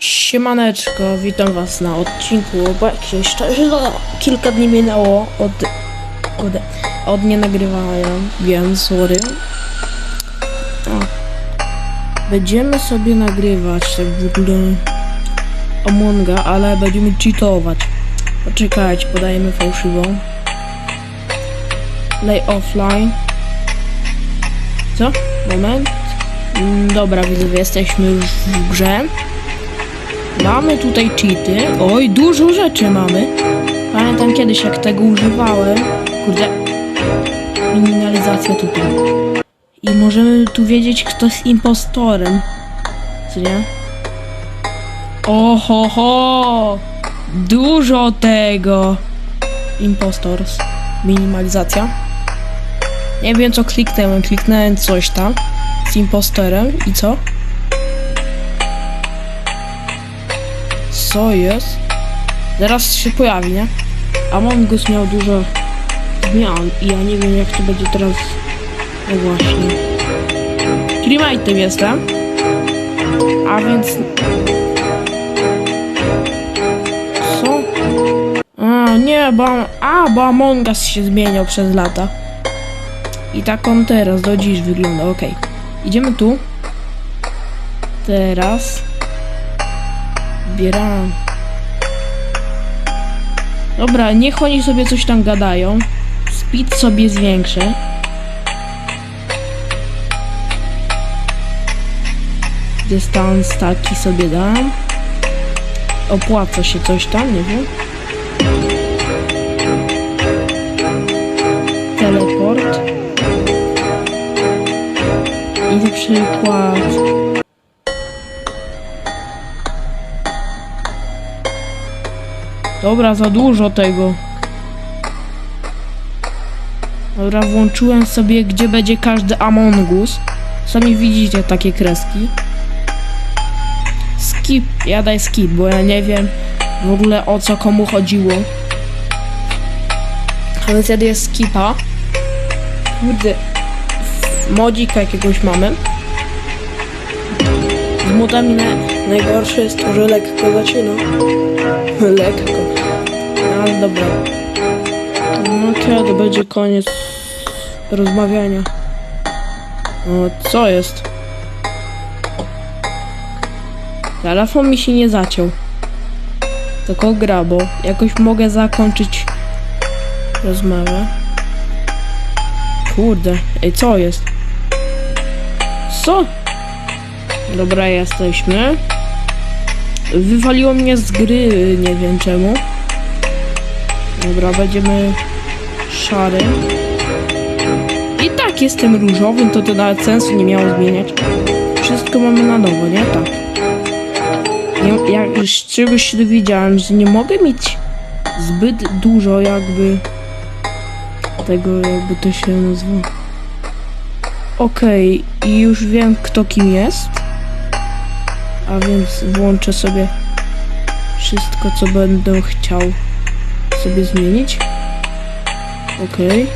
Siemaneczko, witam was na odcinku, bo jak się szczerze, no, kilka dni minęło od, od, nie nagrywania, wiem, sorry. O. Będziemy sobie nagrywać tak w ogóle Amonga, ale będziemy cheatować. Poczekajcie, podajemy fałszywą. Lay offline. Co? Moment. Mm, Dobra, widzowie, jesteśmy już w grze. Mamy tutaj cheaty. Oj, dużo rzeczy mamy. Pamiętam kiedyś, jak tego używałem. Kurde. Minimalizacja tutaj. I możemy tu wiedzieć, kto jest impostorem. Co nie? Oho, ho! Dużo tego! Impostors. Minimalizacja. Nie wiem, co kliknąłem. Kliknąłem coś tam z impostorem i co? Co jest? Zaraz się pojawi, nie? Among Us miał dużo zmian i ja nie wiem jak to będzie teraz. No właśnie. Creamate'em jestem. A więc... Co? A, nie, bo... A, bo Among Us się zmieniał przez lata. I tak on teraz do dziś wygląda, okej. Idziemy tu. Teraz. Zbieram. Dobra, niech oni sobie coś tam gadają. Speed sobie zwiększę. Dystans taki sobie dam. Opłaca się coś tam, nie wiem. Teleport. I na przykład... Dobra, za dużo tego. Dobra, włączyłem sobie, gdzie będzie każdy Among Us. Sami widzicie takie kreski. Skip, ja daj skip, bo ja nie wiem w ogóle o co komu chodziło. A więc daję skipa. Kurde, modzika jakiegoś mamy. Z modami na, najgorsze jest to, że lekko zaczyna. Lekko. No dobra. No kiedy będzie koniec rozmawiania? O, co jest? Telefon mi się nie zaciął. Tylko gra, bo jakoś mogę zakończyć rozmowę. Kurde, ej, co jest? Co? Dobra, jesteśmy. Wywaliło mnie z gry, nie wiem czemu. Dobra, będziemy szary. I tak jestem różowym, to to nawet sensu nie miało zmieniać. Wszystko mamy na nowo, nie? Tak. Nie, ja czegoś się dowiedziałem, że nie mogę mieć zbyt dużo jakby tego, jakby to się nazywa. Okej, i już wiem kto kim jest. A więc włączę sobie wszystko, co będę chciał sobie zmienić. Okej.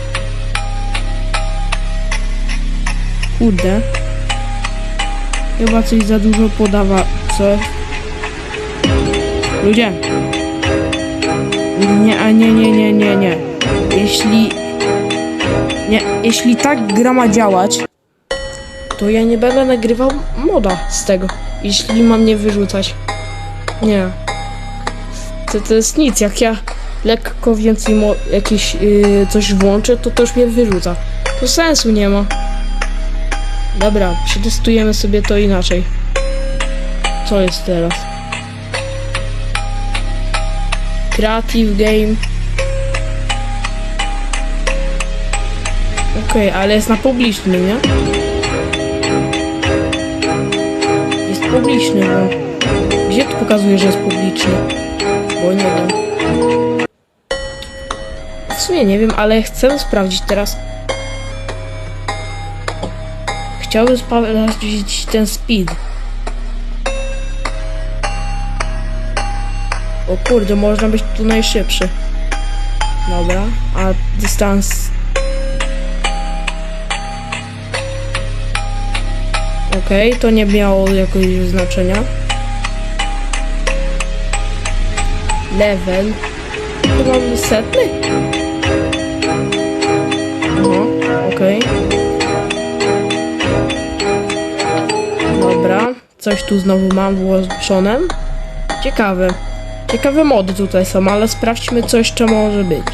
Kurde. Chyba coś za dużo podawa. Co? Ludzie. Nie, a nie, nie, nie, nie, nie. Jeśli... Nie, jeśli tak gra ma działać, to ja nie będę nagrywał moda z tego, jeśli mam mnie wyrzucać. Nie. To, to jest nic, jak ja lekko więcej mo- jakieś yy, coś włączę, to to już mnie wyrzuca. To sensu nie ma. Dobra, przetestujemy sobie to inaczej. Co jest teraz? Creative Game. Okej, ale jest na publicznym, nie? Publiczny, bo... Gdzie tu pokazuje, że jest publiczny? Bo nie wiem. W sumie nie wiem, ale chcę sprawdzić teraz. Chciałbym sprawdzić ten speed. O kurde, można być tu najszybszy. Dobra, a dystans... Okej, to nie miało jakiegoś znaczenia. level. Chyba mam setny? Aha, okej. Dobra, coś tu znowu mam włączone. Ciekawe. Ciekawe mody tutaj są, ale sprawdźmy co jeszcze może być.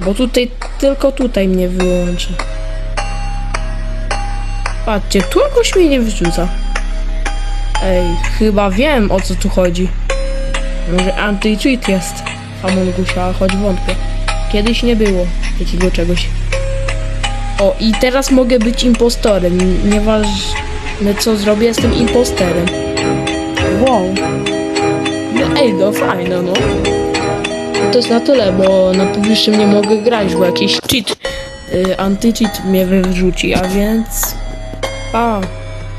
Bo tutaj, tylko tutaj mnie wyłączy. Patrzcie, tu jakoś mnie nie wyrzuca. Ej, chyba wiem o co tu chodzi. Może anti-cheat jest Amongusia, choć wątpię. Kiedyś nie było takiego czegoś. O, i teraz mogę być impostorem. Nieważne co zrobię, jestem imposterem. Wow. No ej, no fajne, no. To jest na tyle, bo na publicznym nie mogę grać, bo jakiś cheat, y, anty-cheat mnie wyrzuci, a więc... 棒